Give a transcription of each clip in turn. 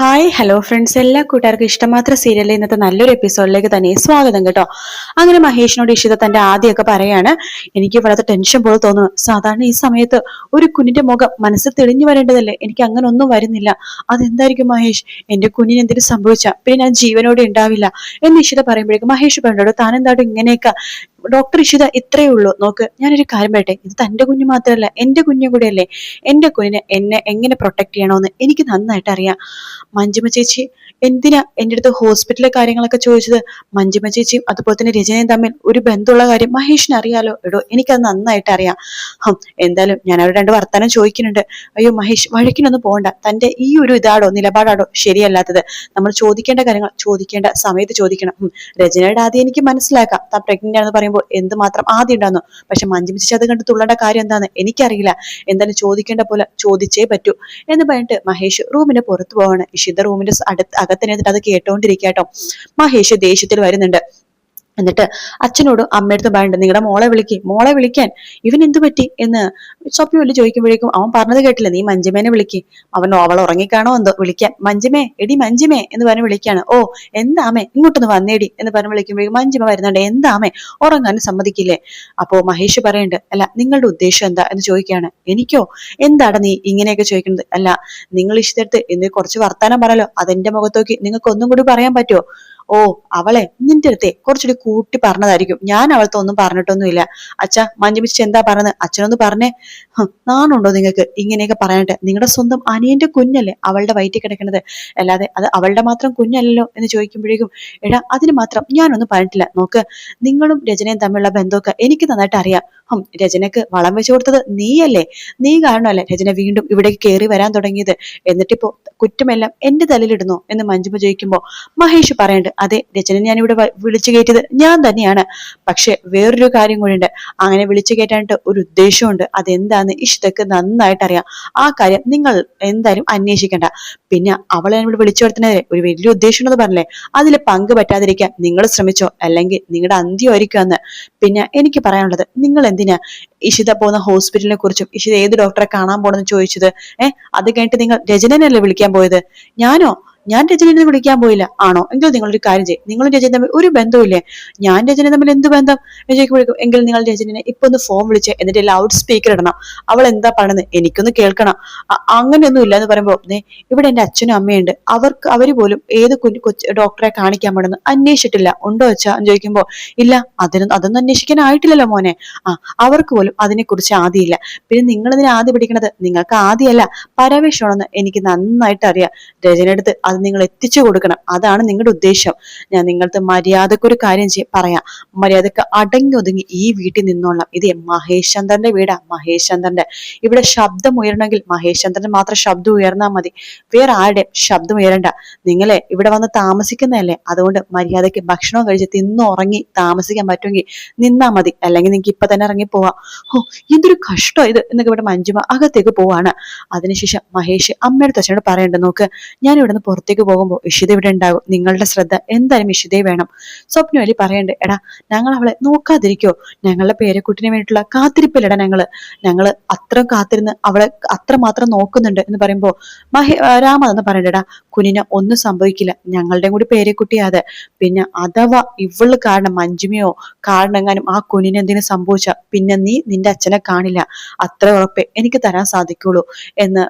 Hi hello friends എല്ലാ കൂട്ടുകാർക്കും ഇഷ്ടമാത്ര സീരിയലിൽ ഇന്നത്തെ നല്ലൊരു എപ്പിസോഡിലേക്ക് തന്നെ സ്വാഗതം കേട്ടോ. അങ്ങനെ മഹേഷിനോട് ഇഷിത തന്റെ ആദ്യമൊക്കെ പറയാണ് എനിക്ക് വളരെ ടെൻഷൻ പോലെ തോന്നുന്നു. സാധാരണ ഈ സമയത്ത് ഒരു കുഞ്ഞിന്റെ മുഖം മനസ്സ് തെളിഞ്ഞു വരേണ്ടതല്ലേ? എനിക്ക് അങ്ങനെ ഒന്നും വരുന്നില്ല. അതെന്തായിരിക്കും മഹേഷ്? എന്റെ കുഞ്ഞിന് എന്തെങ്കിലും സംഭവിച്ച? പിന്നെ ഞാൻ ജീവനോടെ ഉണ്ടാവില്ല. എന്ന് ഇഷിത പറയുമ്പോഴേക്കും മഹേഷ് പറഞ്ഞോടോ താൻ എന്താടും ഇങ്ങനെയൊക്കെ? ഡോക്ടർ ഇഷിത ഇത്രയേ ഉള്ളൂ. നോക്ക് ഞാനൊരു കാര്യം പറയട്ടെ. ഇത് തന്റെ കുഞ്ഞു മാത്രമല്ല എന്റെ കുഞ്ഞു കൂടെയല്ലേ എന്റെ കുഞ്ഞിനെ എന്നെ എങ്ങനെ പ്രൊട്ടക്ട് ചെയ്യണമെന്ന് എനിക്ക് നന്നായിട്ട് അറിയാം. മഞ്ജുമ ചേച്ചി എന്തിനാ എന്റെ അടുത്ത് ഹോസ്പിറ്റലിലെ കാര്യങ്ങളൊക്കെ ചോദിച്ചത്? മഞ്ജുമ ചേച്ചിയും അതുപോലെ തന്നെ രചനയും തമ്മിൽ ഒരു ബന്ധമുള്ള കാര്യം മഹേഷിന് അറിയാലോ. എടോ എനിക്കത് നന്നായിട്ട് അറിയാം. എന്തായാലും ഞാൻ അവരുടെ രണ്ട് വർത്തമാനം ചോദിക്കുന്നുണ്ട്. അയ്യോ മഹേഷ് വഴക്കിനൊന്നും പോകണ്ട. തന്റെ ഈ ഒരു ഇതാടോ നിലപാടാടോ ശരിയല്ലാത്തത്. നമ്മൾ ചോദിക്കേണ്ട കാര്യങ്ങൾ ചോദിക്കേണ്ട സമയത്ത് ചോദിക്കണം. രചനയുടെ ആദ്യം എനിക്ക് മനസ്സിലാക്കാം. താൻ പ്രഗ്നന്റ് ആണെന്ന് പറയുമ്പോൾ എന്ത് മാത്രം ആദ്യം ഉണ്ടാകുന്നു പക്ഷെ മഞ്ജുമ ചേച്ചി അത് കണ്ട് തുള്ളേണ്ട കാര്യം എന്താന്ന് എനിക്കറിയില്ല. എന്തായാലും ചോദിക്കേണ്ട പോലെ ചോദിച്ചേ പറ്റൂ. എന്ന് പറഞ്ഞിട്ട് മഹേഷ് റൂമിന് പുറത്തു പോവാണ്. ഇഷിത റൂമിന്റെ സ് അകത്തിനെത്തിട്ട് അത് കേട്ടോണ്ടിരിക്കാട്ടോ. മഹേഷ് ദേഷ്യത്തിൽ വരുന്നുണ്ട്. എന്നിട്ട് അച്ഛനോടും അമ്മയടുത്തും പറയണ്ട നിങ്ങളുടെ മോളെ വിളിക്ക് മോളെ വിളിക്കാൻ. ഇവൻ എന്തു പറ്റി? എന്ന് സ്വപ്നവല്ലി ചോദിക്കുമ്പോഴേക്കും അവൻ പറഞ്ഞത് കേട്ടില്ല നീ മഞ്ജുമേനെ വിളിക്ക്. അവൻ അവൾ ഉറങ്ങിക്കാണോ? എന്തോ വിളിക്കാൻ. മഞ്ജുമേ എടി മഞ്ജുമേ എന്ന് പറഞ്ഞ് വിളിക്കാണ്. ഓ എന്താമേ ഇങ്ങോട്ടൊന്ന് വന്നേടി എന്ന് പറഞ്ഞ് വിളിക്കുമ്പോഴേക്കും മഞ്ജുമ വരുന്നുണ്ട് എന്താമേ ഉറങ്ങാൻ സമ്മതിക്കില്ലേ? അപ്പോ മഹേഷ് പറയുന്നുണ്ട് അല്ല നിങ്ങളുടെ ഉദ്ദേശം എന്താ? എന്ന് ചോദിക്കുകയാണ് എനിക്കോ? എന്താണ് നീ ഇങ്ങനെയൊക്കെ ചോദിക്കുന്നത്? അല്ല നിങ്ങൾ ഇഷ്ടത്ത് എന്ന് കുറച്ച് വർത്താനം പറയാലോ അതെന്റെ മുഖത്തോക്കി നിങ്ങൾക്ക് ഒന്നും കൂടി പറയാൻ പറ്റുമോ ഓ അവളെ നിന്റെ അടുത്തെ കുറച്ചുകൂടി കൂട്ടി പറഞ്ഞതായിരിക്കും. ഞാൻ അവളത്തെ ഒന്നും പറഞ്ഞിട്ടൊന്നുമില്ല. അച്ഛ മഞ്ജുമിച്ച് എന്താ പറഞ്ഞത്? അച്ഛനൊന്ന് പറഞ്ഞേ. നാണുണ്ടോ നിങ്ങൾക്ക്? ഇങ്ങനെയൊക്കെ പറയാനായിട്ട് നിങ്ങളുടെ സ്വന്തം അനിയന്റെ കുഞ്ഞല്ലേ അവളുടെ വയറ്റിൽ കിടക്കുന്നത്? അല്ലാതെ അത് അവളുടെ മാത്രം കുഞ്ഞല്ലല്ലോ എന്ന് ചോദിക്കുമ്പോഴേക്കും എടാ അതിന് മാത്രം ഞാനൊന്നും പറഞ്ഞിട്ടില്ല. നോക്ക് നിങ്ങളും രചനയും തമ്മിലുള്ള ബന്ധമൊക്കെ എനിക്ക് നന്നായിട്ട് അറിയാം. ഹും രചനക്ക് വളം വെച്ചു കൊടുത്തത് നീയല്ലേ? നീ കാരണമല്ലേ രചന വീണ്ടും ഇവിടേക്ക് കയറി വരാൻ തുടങ്ങിയത്? എന്നിട്ടിപ്പോ കുറ്റമെല്ലാം എന്റെ തലയിലിടുന്നു എന്ന് മഞ്ജുമ ചോദിക്കുമ്പോ മഹേഷ് പറയണ്ട് അതെ രചന ഞാൻ ഇവിടെ വിളിച്ചു കയറ്റിയത് ഞാൻ തന്നെയാണ്. പക്ഷെ വേറൊരു കാര്യം കൂടിയുണ്ട്. അങ്ങനെ വിളിച്ചു കയറ്റാനായിട്ട് ഒരു ഉദ്ദേശമുണ്ട് അതെന്താന്ന് ഇഷ്ടക്ക് നന്നായിട്ട് അറിയാം ആ കാര്യം നിങ്ങൾ എന്തായാലും അന്വേഷിക്കണ്ട. പിന്നെ അവളെ ഇവിടെ വിളിച്ചു വരുത്തുന്നതിന് ഒരു വലിയ ഉദ്ദേശം എന്ന് പറഞ്ഞില്ലേ? അതിൽ പങ്ക് പറ്റാതിരിക്കാൻ നിങ്ങൾ ശ്രമിച്ചോ? അല്ലെങ്കിൽ നിങ്ങളുടെ അന്ത്യമായിരിക്കും അന്ന് പിന്നെ എനിക്ക് പറയാനുള്ളത് നിങ്ങൾ എന്തിനാ ഇഷിത പോകുന്ന ഹോസ്പിറ്റലിനെ കുറിച്ചും ഇഷിത ഏത് ഡോക്ടറെ കാണാൻ പോണെന്ന് ചോദിച്ചത്? ഏഹ് അത് കഴിഞ്ഞിട്ട് നിങ്ങൾ രചനനല്ലേ വിളിക്കാൻ പോയത്? ഞാനോ? ഞാൻ രചനനെ വിളിക്കാൻ പോയില്ല. ആണോ? എങ്കിൽ നിങ്ങൾ ഒരു കാര്യം ചെയ്യും. നിങ്ങളും രചന തമ്മിൽ ഒരു ബന്ധമില്ലേ ഞാൻ രചന തമ്മിൽ എന്ത് ബന്ധം? രചനയ്ക്ക് വിളിക്കും. എങ്കിൽ നിങ്ങൾ രജനിനെ ഇപ്പൊ ഒന്ന് ഫോൺ വിളിച്ച് എന്നിട്ട് ലൗഡ് സ്പീക്കർ ഇടണം. അവൾ എന്താ പറയുന്നത് എനിക്കൊന്ന് കേൾക്കണം. അങ്ങനെയൊന്നും ഇല്ല എന്ന് പറയുമ്പോൾ ഇവിടെ എന്റെ അച്ഛനും അമ്മയുണ്ട്. അവർക്ക് അവർ പോലും ഏത് കുഞ്ഞു കൊച്ചു ഡോക്ടറെ കാണിക്കാൻ പാടുന്നു അന്വേഷിച്ചിട്ടില്ല. ഉണ്ടോ അച്ഛാ? എന്ന് ചോദിക്കുമ്പോ ഇല്ല. അതിനൊന്നും അതൊന്നും അന്വേഷിക്കാനായിട്ടില്ലല്ലോ മോനെ. ആ അവർക്ക് പോലും അതിനെക്കുറിച്ച് ആദ്യമില്ല പിന്നെ നിങ്ങൾ ഇതിനെ ആദ്യം പിടിക്കണത്? നിങ്ങൾക്ക് ആദ്യമല്ല പരവേഷമാണെന്ന് എനിക്ക് നന്നായിട്ട് അറിയാം. രചനടുത്ത് അത് നിങ്ങൾ എത്തിച്ചു കൊടുക്കണം. അതാണ് നിങ്ങളുടെ ഉദ്ദേശം. ഞാൻ നിങ്ങൾക്ക് മര്യാദയ്ക്ക് ഒരു കാര്യം പറയാം. മര്യാദയ്ക്ക് അടങ്ങി ഒതുങ്ങി ഈ വീട്ടിൽ നിന്നോളാം. ഇത് മഹേഷ് ചന്ദ്രന്റെ വീടാ മഹേഷ് ചന്ദ്രന്റെ ഇവിടെ ശബ്ദം ഉയരണമെങ്കിൽ മഹേഷ് ചന്ദ്രൻ മാത്രം ശബ്ദം ഉയർന്നാൽ മതി. വേറെ ആരുടെ ശബ്ദം ഉയരണ്ട. നിങ്ങളെ ഇവിടെ വന്ന് താമസിക്കുന്നതല്ലേ? അതുകൊണ്ട് മര്യാദയ്ക്ക് ഭക്ഷണം കഴിച്ച് തിന്നു ഉറങ്ങി താമസിക്കാൻ പറ്റുമെങ്കിൽ നിന്നാ മതി. അല്ലെങ്കിൽ നിങ്ങൾക്ക് ഇപ്പൊ തന്നെ ഇറങ്ങി പോവാം. ഓ ഇതൊരു കഷ്ടം ഇത്. എന്നൊക്കെ ഇവിടെ മഞ്ജുമ അകത്തേക്ക് പോവാണ്. അതിനുശേഷം മഹേഷ് അമ്മയുടെ തച്ചനോട് പറയണ്ട നോക്ക് ഞാൻ ഇവിടുന്ന് പുറത്തേക്ക് പോകുമ്പോൾ ഇഷിത ഇവിടെ ഉണ്ടാകും. നിങ്ങളുടെ ശ്രദ്ധ എന്തായാലും ഇഷിതയെ വേണം. സ്വപ്നവലി പറയണ്ട് എടാ ഞങ്ങൾ അവളെ നോക്കാതിരിക്കോ? ഞങ്ങളുടെ പേരക്കുട്ടിന് വേണ്ടിയിട്ടുള്ള കാത്തിരിപ്പില്ലട ഞങ്ങൾ. ഞങ്ങൾ അത്ര കാത്തിരുന്ന് അവളെ അത്ര മാത്രം നോക്കുന്നുണ്ട് എന്ന് പറയുമ്പോൾ മഹേ രാമതെന്ന് പറയണ്ടടാ കുനിന് ഒന്നും സംഭവിക്കില്ല. ഞങ്ങളുടെയും കൂടി പേരക്കുട്ടിയാതെ. പിന്നെ അഥവാ ഇവൾ കാരണം മഞ്ജുമയോ കാരണം എങ്ങാനും ആ കുനിന് എന്തെങ്കിലും സംഭവിച്ച പിന്നെ നീ നിന്റെ അച്ഛനെ കാണില്ല. അത്ര ഉറപ്പേ എനിക്ക് തരാൻ സാധിക്കുള്ളൂ എന്ന്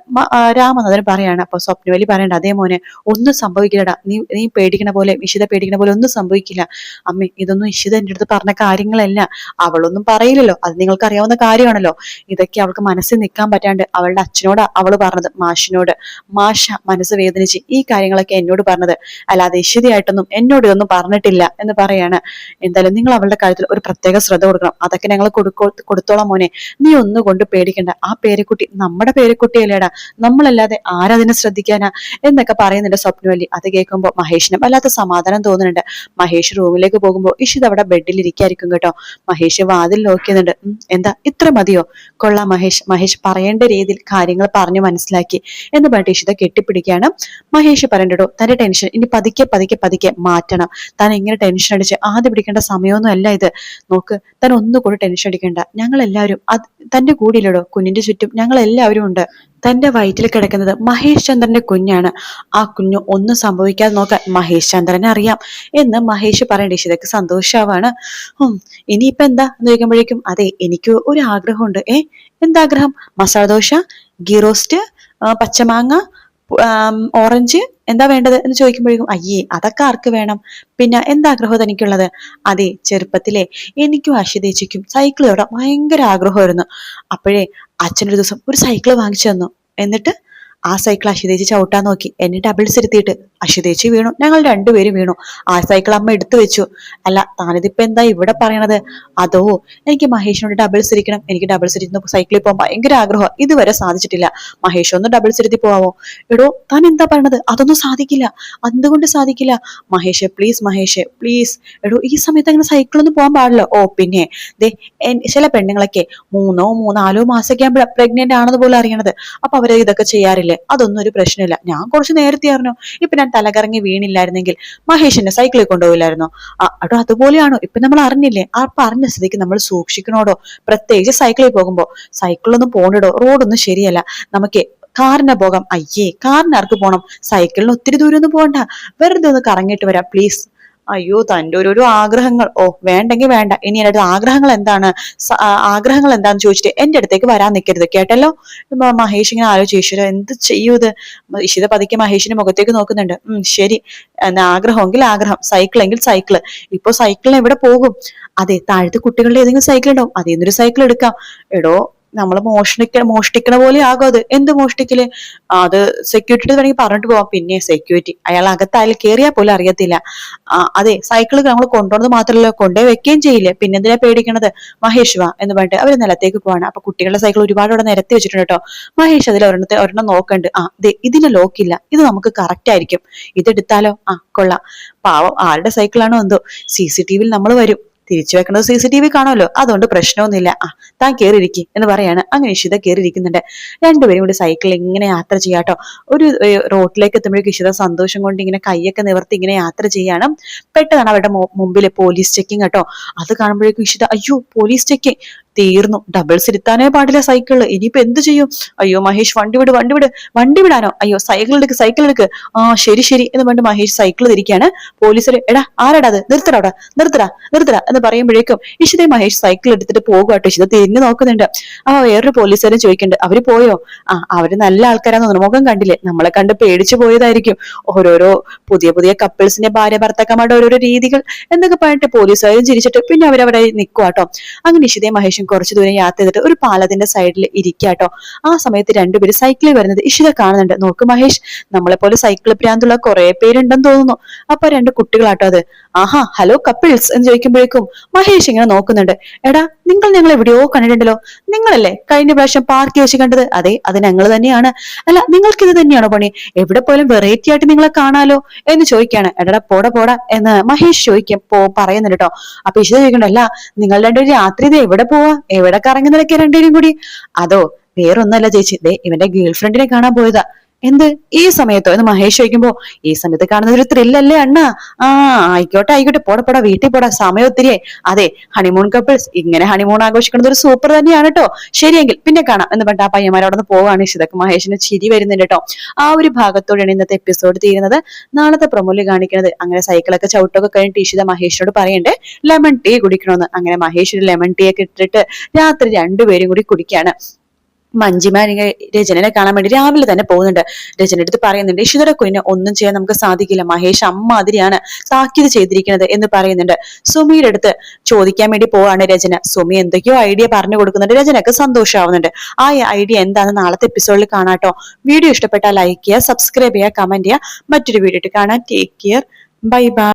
രാമനാഥൻ പറയാണ്. അപ്പൊ സ്വപ്നവലി പറയണ്ട അതേ മോനെ ഒന്നും സംഭവിക്കില്ലടാ. നീ നീ പേടിക്കണ പോലെ ഇഷിത പേടിക്കണ പോലെ ഒന്നും സംഭവിക്കില്ല. അമ്മ ഇതൊന്നും ഇഷിത എന്റെ അടുത്ത് പറഞ്ഞ കാര്യങ്ങളല്ല. അവളൊന്നും പറയില്ലല്ലോ. അത് നിങ്ങൾക്ക് അറിയാവുന്ന കാര്യമാണല്ലോ. ഇതൊക്കെ അവൾക്ക് മനസ്സിൽ നിൽക്കാൻ പറ്റാണ്ട് അവളുടെ അച്ഛനോട് അവൾ പറഞ്ഞത് മാഷിനോട്. മാഷ മനസ്സ് വേദനിച്ച് ഈ കാര്യങ്ങളൊക്കെ എന്നോട് പറഞ്ഞത്. അല്ലാതെ ഇഷിതയായിട്ടൊന്നും എന്നോട് ഇതൊന്നും പറഞ്ഞിട്ടില്ല എന്ന് പറയാണ്. എന്തായാലും നിങ്ങൾ അവളുടെ കാര്യത്തിൽ ഒരു പ്രത്യേക ശ്രദ്ധ കൊടുക്കണം. അതൊക്കെ ഞങ്ങൾ കൊടുക്കോ കൊടുത്തോളാം മോനെ. നീ ഒന്നും കൊണ്ട് പേടിക്കണ്ട. ആ പേരക്കുട്ടി നമ്മുടെ പേരക്കുട്ടിയല്ലേടാ. നമ്മളല്ലാതെ ആരതിനെ ശ്രദ്ധിക്കാനാ? എന്നൊക്കെ പറയുന്നുണ്ട്. സ്വപ്നവല്ലി അത് കേൾക്കുമ്പോൾ മഹേഷിന് വല്ലാത്ത സമാധാനം തോന്നുന്നുണ്ട്. മഹേഷ് റൂമിലേക്ക് പോകുമ്പോൾ ഇഷിത് അവിടെ ബെഡിൽ ഇരിക്കായിരിക്കും കേട്ടോ. മഹേഷ് വാതിൽ നോക്കിയുന്നുണ്ട് "ഉം, എന്താ? ഇത്ര മതിയോ? കൊള്ളാം മഹേഷ്. മഹേഷ് പറയേണ്ട രീതിയിൽ കാര്യങ്ങൾ പറഞ്ഞു മനസ്സിലാക്കി. എന്ന് പറഞ്ഞിട്ട് ഇഷിത കെട്ടിപ്പിടിക്കുകയാണ്. മഹേഷ് പറയണ്ടോ തന്റെ ടെൻഷൻ ഇനി പതുക്കെ പതുക്കെ പതുക്കെ മാറ്റണം. താൻ ഇങ്ങനെ ടെൻഷൻ അടിച്ച് ആദ്യം പിടിക്കേണ്ട സമയമൊന്നും അല്ല ഇത്. നോക്ക് താൻ ഒന്നുകൂടി ടെൻഷൻ അടിക്കേണ്ട. ഞങ്ങൾ എല്ലാവരും അത് തന്റെ കൂടിയില്ലടോ. കുഞ്ഞിന്റെ ചുറ്റും ഞങ്ങൾ എല്ലാവരും ഉണ്ട്. തന്റെ വയറ്റിൽ കിടക്കുന്നത് മഹേഷ് ചന്ദ്രന്റെ കുഞ്ഞാണ്. ആ കുഞ്ഞു ഒന്നും സംഭവിക്കാതെ നോക്കാൻ മഹേഷ് ചന്ദ്രനെ അറിയാം. എന്ന് മഹേഷ് പറയേണ്ട ഇഷിതക്ക് സന്തോഷാവാണ്. ഇനിയിപ്പോ എന്താ? എന്ന് ചോദിക്കുമ്പോഴേക്കും അതെ എനിക്ക് ഒരു ആഗ്രഹമുണ്ട്. ഏ എന്താഗ്രഹം? മസാല ദോശ ഗീ റോസ്റ്റ് പച്ചമാങ്ങ ഓറഞ്ച് എന്താ വേണ്ടത്? എന്ന് ചോദിക്കുമ്പോഴേക്കും അയ്യേ അതൊക്കെ ആർക്ക് വേണം? പിന്നെ എന്താഗ്രഹം തനിക്കുള്ളത് അതെ ചെറുപ്പത്തിലെ എനിക്കും അശിതേച്ചിക്കും സൈക്കിൾ ഓടാൻ ഭയങ്കര ആഗ്രഹമായിരുന്നു. അപ്പോഴേ അച്ഛനൊരു ദിവസം ഒരു സൈക്കിൾ വാങ്ങിച്ചു തന്നു. എന്നിട്ട് ആ സൈക്കിൾ അശിതേച്ചി ചവിട്ടാൻ നോക്കി. എന്നെ ഡബിൾസ് ഇരുത്തിയിട്ട്. അശുതേച്ചി വീണു. ഞങ്ങൾ രണ്ടുപേരും വീണു. ആ സൈക്കിൾ അമ്മ എടുത്തു വെച്ചു. അല്ല താനിതിപ്പോ എന്താ ഇവിടെ പറയണത്? അതോ എനിക്ക് മഹേഷിനോട് ഡബിൾസ് ഇരിക്കണം. എനിക്ക് ഡബിൾസ് ഇരുന്ന് സൈക്കിളിൽ പോകാൻ ഭയങ്കര ആഗ്രഹം ഇതുവരെ സാധിച്ചിട്ടില്ല. മഹേഷ് ഒന്ന് ഡബിൾസ് ഇരുത്തി പോവാമോ? എടോ താൻ എന്താ പറയണത്? അതൊന്നും സാധിക്കില്ല. എന്തുകൊണ്ട് സാധിക്കില്ല? മഹേഷ് പ്ലീസ് മഹേഷ് പ്ലീസ് എടോ ഈ സമയത്ത് അങ്ങനെ സൈക്കിളൊന്നും പോകാൻ പാടില്ല. ഓ പിന്നെ. ദേ ചില പെണ്ണുങ്ങളൊക്കെ മൂന്നോ മൂന്നാലോ മാസമൊക്കെ ആകുമ്പോൾ പ്രഗ്നന്റ് ആണെന്ന് പോലും അറിയണത്. അപ്പൊ അവരെ ഇതൊക്കെ ചെയ്യാറില്ലേ? അതൊന്നും ഒരു പ്രശ്നമില്ല. ഞാൻ കുറച്ച് നേരത്തെ അറിഞ്ഞു. ഇപ്പൊ ഞാൻ തലകറങ്ങി വീണില്ലായിരുന്നെങ്കിൽ മഹേഷിനെ സൈക്കിളിൽ കൊണ്ടുപോയില്ലായിരുന്നോ? അടോ അതുപോലെയാണോ? ഇപ്പൊ നമ്മൾ അറിഞ്ഞില്ലേ? ആ പറഞ്ഞ സ്ഥിതിക്ക് നമ്മൾ സൂക്ഷിക്കണോടോ? പ്രത്യേകിച്ച് സൈക്കിളിൽ പോകുമ്പോ. സൈക്കിളൊന്നും പോകണ്ടോ റോഡൊന്നും ശരിയല്ല. നമുക്ക് കാറിന് പോകാം. അയ്യേ കാറിന് ആർക്ക് പോകണം സൈക്കിളിന് ഒത്തിരി ദൂരം ഒന്നും പോകണ്ട. വെറുതെ ഒന്ന് കറങ്ങിയിട്ട് വരാം. പ്ലീസ് അയ്യോ തന്റെ ഓരോരോ ആഗ്രഹങ്ങൾ. ഓ വേണ്ടെങ്കിൽ വേണ്ട. ഇനി എന്റെ അടുത്ത് ആഗ്രഹങ്ങൾ എന്താണ്? ആഗ്രഹങ്ങൾ എന്താണെന്ന് ചോദിച്ചിട്ട് എന്റെ അടുത്തേക്ക് വരാൻ നിൽക്കരുത് കേട്ടല്ലോ? മഹേഷ് ഇങ്ങനെ ആലോചിച്ചു ഈശ്വര എന്ത് ചെയ്യൂ ഇത്? ഇഷിത പതിക്ക് മഹേഷിന്റെ മുഖത്തേക്ക് നോക്കുന്നുണ്ട്. ഉം ശരി. എന്നാ ആഗ്രഹമെങ്കിൽ ആഗ്രഹം. സൈക്കിൾ എങ്കിൽ സൈക്കിൾ ഇപ്പൊ സൈക്കിളിന് എവിടെ പോകും? അതെ താഴത്തെ കുട്ടികളുടെ ഏതെങ്കിലും സൈക്കിൾ ഉണ്ടാവും. അതേന്നൊരു സൈക്കിൾ എടുക്കാം. എടോ നമ്മൾ മോഷണിക്ക മോഷ്ടിക്കണ പോലെ ആകും അത്. എന്ത് മോഷ്ടിക്കൽ? അത് സെക്യൂരിറ്റി വേണമെങ്കിൽ പറഞ്ഞിട്ട് പോവാം. പിന്നെ സെക്യൂരിറ്റി അയാൾ അകത്തായാലും കയറിയാൽ പോലും അറിയത്തില്ല. അതെ സൈക്കിൾ നമ്മൾ കൊണ്ടുവന്നത് മാത്രമല്ല കൊണ്ടേ വെക്കുകയും ചെയ്യില്ല? പിന്നെ എന്തിനാ പേടിക്കണത്? മഹേഷ് വാ എന്ന് പറഞ്ഞിട്ട് അവർ നിലത്തേക്ക് പോവാണ്. അപ്പൊ കുട്ടികളുടെ സൈക്കിൾ ഒരുപാട് അവിടെ നിരത്തി വെച്ചിട്ടുണ്ട് കേട്ടോ. മഹേഷ് അതിൽ ഒരെണ്ണത്തെ ഒരെണ്ണം നോക്കണ്ട് ആ ദേ ഇതിന് ലോക്കില്ല ഇത് നമുക്ക് കറക്റ്റ് ആയിരിക്കും. ഇതെടുത്താലോ ആ കൊള്ളാം. പാവം ആരുടെ സൈക്കിളാണോ എന്തോ? സി സി ടി വിയിൽ നമ്മൾ വരും. തിരിച്ചു വെക്കുന്നത് സി സി ടി വി കാണുമല്ലോ? അതുകൊണ്ട് പ്രശ്നമൊന്നുമില്ല. ആ താൻ കയറിയിരിക്കും എന്ന് പറയാണ്. അങ്ങനെ ഇഷിത കയറിയിരിക്കുന്നുണ്ട് രണ്ടുപേരും കൂടി സൈക്കിളിൽ ഇങ്ങനെ യാത്ര ചെയ്യാട്ടോ ഒരു റോഡിലേക്ക് എത്തുമ്പോഴേക്കും ഇഷിത സന്തോഷം കൊണ്ട് ഇങ്ങനെ കൈയൊക്കെ നിവർത്തി ഇങ്ങനെ യാത്ര ചെയ്യാണ്. പെട്ടെന്നാണ് അവരുടെ മുമ്പിൽ പോലീസ് ചെക്കിങ് കേട്ടോ. അത് കാണുമ്പോഴേക്കും ഇഷിത അയ്യോ പോലീസ് ചെക്കിങ് തീർന്നു. ഡബിൾസ് ഇരുത്താനേ പാടില്ല സൈക്കിൾ ഇനിയിപ്പോ എന്ത് ചെയ്യും? അയ്യോ മഹേഷ് വണ്ടി വിട് വണ്ടി വിട്. വണ്ടി വിടാനോ? അയ്യോ സൈക്കിൾ എടുക്ക് സൈക്കിൾ എടുക്ക്. ആ ശരി ശരി എന്ന് പറഞ്ഞ് മഹേഷ് സൈക്കിൾ തിരിക്കാണ്. പോലീസർ എടാ ആരാടാ അത്? നിർത്തടാ അവിടെ. നിർത്തടാ നിർത്തടാ എന്ന് പറയുമ്പോഴേക്കും ഇഷിതേ മഹേഷ് സൈക്കിൾ എടുത്തിട്ട് പോകുകട്ടോ ഇഷിത തിരിഞ്ഞു നോക്കുന്നുണ്ട്. ആ വേറൊരു പോലീസുകാരൻ ചോദിക്കുന്നുണ്ട്. അവർ പോയോ? ആ അവർ നല്ല ആൾക്കാരാന്ന് തോന്നുന്നു. മുഖം കണ്ടില്ലേ? നമ്മളെ കണ്ട് പേടിച്ചു പോയതായിരിക്കും. ഓരോരോ പുതിയ പുതിയ കപ്പിൾസിന്റെ ഭാര്യ ഭർത്താക്കന്മാരുടെ ഓരോരോ രീതികൾ എന്നൊക്കെ പറഞ്ഞിട്ട് പോലീസുകാരും ചിരിച്ചിട്ട് പിന്നെ അവരവിടെ നിൽക്കുവാട്ടോ അങ്ങനെ ഇഷിതയും മഹേഷും കുറച്ചു ദൂരം യാത്ര ചെയ്തിട്ട് ഒരു പാലത്തിന്റെ സൈഡിൽ ഇരിക്കാട്ടോ. ആ സമയത്ത് രണ്ടുപേര് സൈക്കിളിൽ വരുന്നത് ഇഷിത കാണുന്നുണ്ട്. നോക്ക് മഹേഷ് നമ്മളെ പോലെ സൈക്കിൾ പ്രാന്തുള്ള കുറെ പേരുണ്ടെന്ന് തോന്നുന്നു. അപ്പൊ രണ്ട് കുട്ടികളാട്ടോ അത്. ആഹാ ഹലോ കപ്പിൾസ് എന്ന് ചോദിക്കുമ്പോഴേക്കും മഹേഷ് ഇങ്ങനെ നോക്കുന്നുണ്ട്. എടാ നിങ്ങൾ ഞങ്ങൾ എവിടെയോ കണ്ടിട്ടുണ്ടല്ലോ. നിങ്ങളല്ലേ കഴിഞ്ഞ പ്രാവശ്യം പാർക്ക് വെച്ച് കണ്ടത്? അതെ അത് ഞങ്ങൾ തന്നെയാണ്. അല്ല നിങ്ങൾക്ക് ഇത് തന്നെയാണോ പണി? എവിടെ പോലും വെറൈറ്റി ആയിട്ട് നിങ്ങളെ കാണാലോ എന്ന് ചോദിക്കാണ്. എടാ പോട പോടാ എന്ന് മഹേഷ് ചോദിക്കും. പോ പറയുന്നുണ്ട് കേട്ടോ അപ്പൊ ഇഷിത ചോദിക്കണ്ടല്ല നിങ്ങൾ രണ്ടുപേരും രാത്രി ഇത് എവിടെ പോവാ? എവിടെ കറങ്ങി നിലയ്ക്കാ രണ്ടുപേരും കൂടി. അതോ വേറൊന്നല്ല ചേച്ചി. ദേ ഇവന്റെ ഗേൾ ഫ്രണ്ടിനെ കാണാൻ പോയതാ. എന്ത്? ഈ സമയത്തോ? എന്ന് മഹേഷ് ചോദിക്കുമ്പോ ഈ സമയത്ത് കാണുന്ന ഒരു ത്രില്ലല്ലേ അണ്ണ? ആ ആയിക്കോട്ടെ ആയിക്കോട്ടെ പോടാ പോടാ വീട്ടിൽ പോടാ സമയം ഒത്തിരിയെ അതെ ഹണിമൂൺ കപ്പിൾസ് ഇങ്ങനെ ഹണിമൂൺ ആഘോഷിക്കുന്നത് ഒരു സൂപ്പർ തന്നെയാണ് കേട്ടോ ശരിയെങ്കിൽ പിന്നെ കാണാം. എന്ന് പറഞ്ഞാൽ ആ പയ്യന്മാർ നിന്ന് പോവാണ് ഇഷിതൊക്കെ. മഹേഷിന് ചിരി വരുന്നുണ്ട് കേട്ടോ ആ ഒരു ഭാഗത്തോടെയാണ് ഇന്നത്തെ എപ്പിസോഡ് തീരുന്നത്. നാളത്തെ പ്രൊമോൽ കാണിക്കുന്നത് അങ്ങനെ സൈക്കിളൊക്കെ ചവിട്ടൊക്കെ കഴിഞ്ഞിട്ട് ഇഷിത മഹേഷിനോട് പറയണ്ടേ ലെമൺ ടീ കുടിക്കണമെന്ന് അങ്ങനെ മഹേഷ് ഒരു ലെമൺ ടീ ഒക്കെ ഇട്ടിട്ട് രാത്രി രണ്ടുപേരും കൂടി കുടിക്കാണ്. മഞ്ജിമാരിങ്ങനെ രചനനെ കാണാൻ വേണ്ടി രാവിലെ തന്നെ പോകുന്നുണ്ട്. രചന എടുത്ത് പറയുന്നുണ്ട് ഇഷിതയുടെ കുഞ്ഞിനെ ഒന്നും ചെയ്യാൻ നമുക്ക് സാധിക്കില്ല. മഹേഷ് അമ്മാതിരിയാണ് താക്കീത് ചെയ്തിരിക്കുന്നത് എന്ന് പറയുന്നുണ്ട്. സുമിയുടെ അടുത്ത് ചോദിക്കാൻ വേണ്ടി പോവാണ് രചന. സുമി എന്തൊക്കെയോ ഐഡിയ പറഞ്ഞു കൊടുക്കുന്നുണ്ട്. രചനക്ക് സന്തോഷമാവുന്നുണ്ട്. ആ ഐഡിയ എന്താണെന്ന് നാളത്തെ എപ്പിസോഡിൽ കാണാട്ടോ വീഡിയോ ഇഷ്ടപ്പെട്ടാൽ ലൈക്ക് ചെയ്യുക സബ്സ്ക്രൈബ് ചെയ്യുക കമന്റ് ചെയ്യുക. മറ്റൊരു വീഡിയോ കാണാൻ ടേക്ക് കെയർ ബൈ ബൈ